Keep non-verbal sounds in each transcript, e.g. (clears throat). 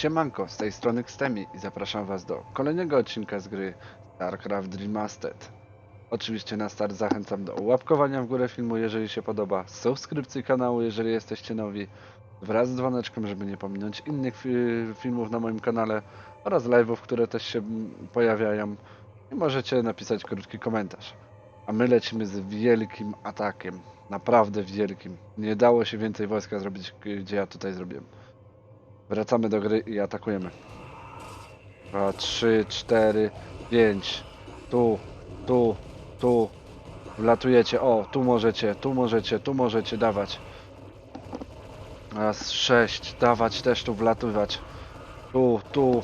Siemanko, z tej strony Xtemi i zapraszam Was do kolejnego odcinka z gry StarCraft Remastered. Oczywiście na start zachęcam do łapkowania w górę filmu, jeżeli się podoba, subskrypcji kanału, jeżeli jesteście nowi, wraz z dzwoneczkiem, żeby nie pominąć innych fi- filmów na moim kanale oraz live'ów, które też się pojawiają i możecie napisać krótki komentarz. A my lecimy z wielkim atakiem, naprawdę wielkim. Nie dało się więcej wojska zrobić, gdzie ja tutaj zrobiłem. Wracamy do gry i atakujemy. 2, 3, 4, 5. Tu, tu, tu. Wlatujecie. O, tu możecie, tu możecie, tu możecie dawać. Raz, 6. Dawać też tu wlatywać. Tu, tu.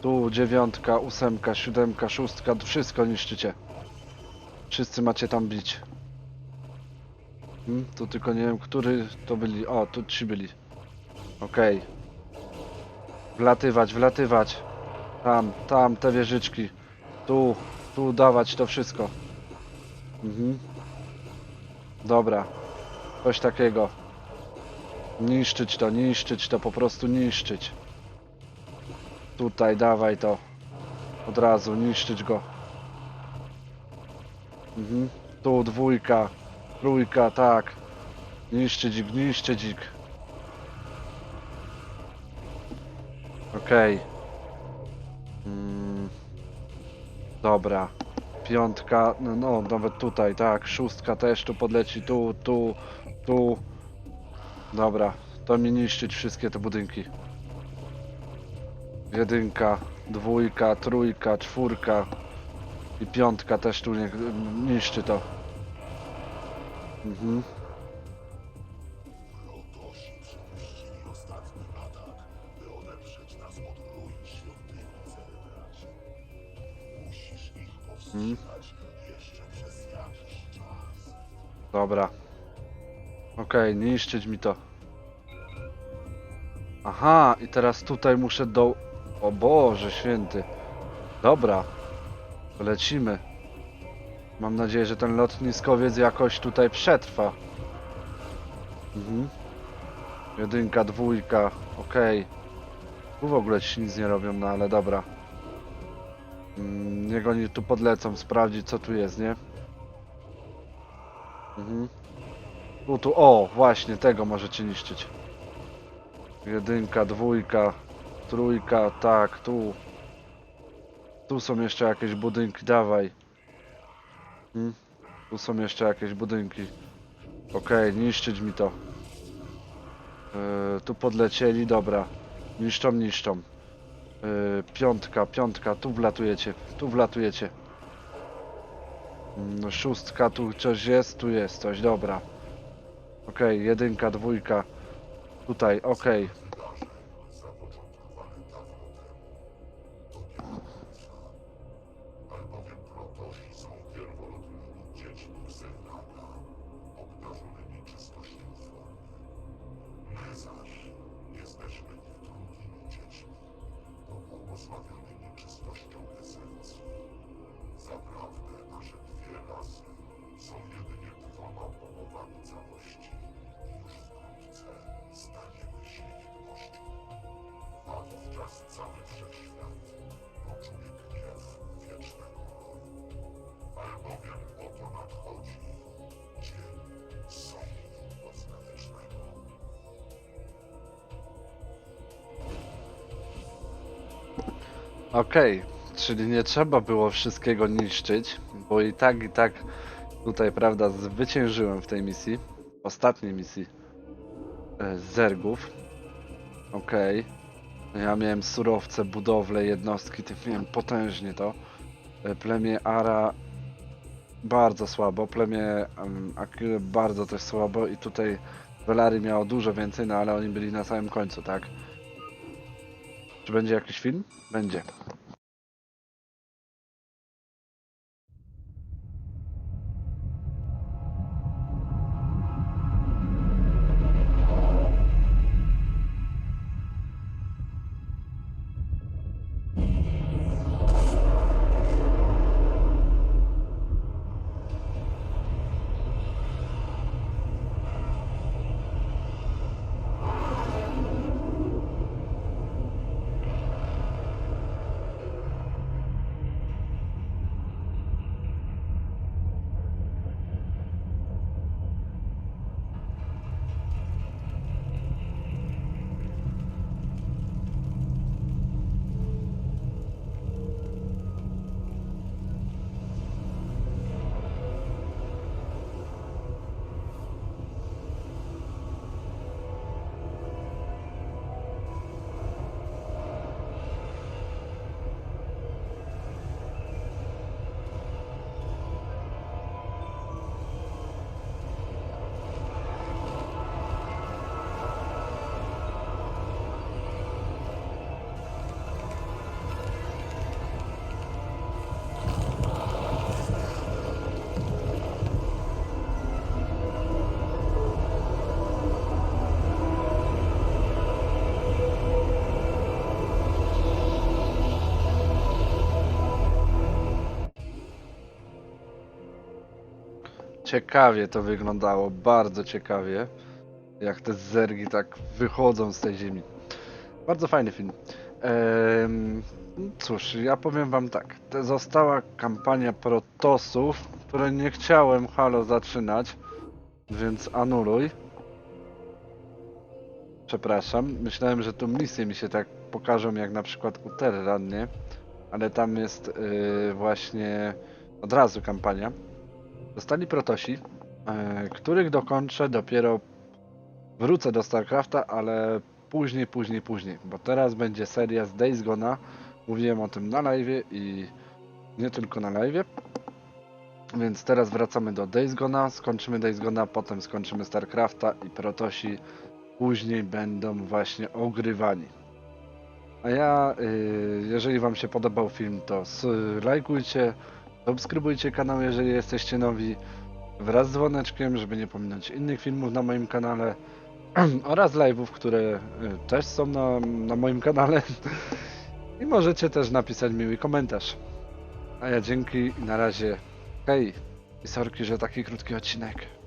Tu dziewiątka, ósemka, siódemka, szóstka. Wszystko niszczycie. Wszyscy macie tam bić. Hmm, tu tylko nie wiem, który to byli. O, tu ci byli. Okej. Wlatywać, wlatywać. Tam, tam, te wieżyczki. Tu, tu dawać to wszystko. Mhm. Dobra. Coś takiego. Niszczyć to, niszczyć to, po prostu niszczyć. Tutaj, dawaj to. Od razu, niszczyć go. Mhm. Tu dwójka, trójka, tak. Niszczyć ich, niszczyć ich. Okej. Mm. Dobra. Piątka, no, no nawet tutaj, tak. Szóstka też tu podleci, tu, tu, tu. Dobra, to mi niszczyć wszystkie te budynki. Jedynka, dwójka, trójka, czwórka i piątka też tu nie, niszczy to. Mhm. Czas. Dobra. Okej, niszczyć mi to. Aha, i teraz tutaj muszę do... O Boże święty. Dobra. Lecimy. Mam nadzieję, że ten lotniskowiec jakoś tutaj przetrwa. Mhm. Jedynka, dwójka, okej. Tu w ogóle ci nic nie robią, no ale dobra. Mm, Niech oni tu podlecą, sprawdzić co tu jest, nie? Mhm. Tu, tu, o, właśnie, tego możecie niszczyć. Jedynka, dwójka, trójka, tak, tu. Tu są jeszcze jakieś budynki, dawaj. Hmm? Tu są jeszcze jakieś budynki. Okej, niszczyć mi to. Yy, tu podlecieli, dobra. Niszczą, niszczą. Yy, piątka, piątka, tu wlatujecie, tu wlatujecie. Mm, Szóstka, tu coś jest, tu jest coś, dobra. Okej, jedynka, dwójka. Tutaj, okej. Zapoczątkowane Okej, czyli nie trzeba było wszystkiego niszczyć, bo i tak, i tak tutaj, prawda, zwyciężyłem w tej misji. Ostatniej misji e, zergów. Okej. Ja miałem surowce, budowle, jednostki, tym miałem potężnie to. E, Plemię Ara bardzo słabo, plemię um, Akile bardzo też słabo i tutaj Velary miało dużo więcej, no ale oni byli na samym końcu, tak? Czy będzie jakiś film? Będzie. Ciekawie to wyglądało, bardzo ciekawie. Jak te zergi tak wychodzą z tej ziemi. Bardzo fajny film. Em, cóż, ja powiem wam tak. Została kampania protosów, której nie chciałem Halo zaczynać, więc anuluj. Przepraszam, myślałem, że tu misje mi się tak pokażą jak na przykład u Terran, nie? Ale tam jest yy, właśnie od razu kampania. Zostali protosi, yy, których dokończę dopiero wrócę do StarCrafta, ale później, później, później, bo teraz będzie seria z Days Gone'a. Mówiłem o tym na live i nie tylko na live. Więc teraz wracamy do Days Gone'a, skończymy Days Gone'a, potem skończymy StarCrafta i protosi później będą właśnie ogrywani. A ja, y, jeżeli Wam się podobał film, to lajkujcie, subskrybujcie kanał, jeżeli jesteście nowi, wraz z dzwoneczkiem, żeby nie pominąć innych filmów na moim kanale (clears throat) oraz live'ów, które y, też są na, na moim kanale. (laughs) I możecie też napisać miły komentarz. A ja dzięki i na razie. Hej! I sorki, że taki krótki odcinek.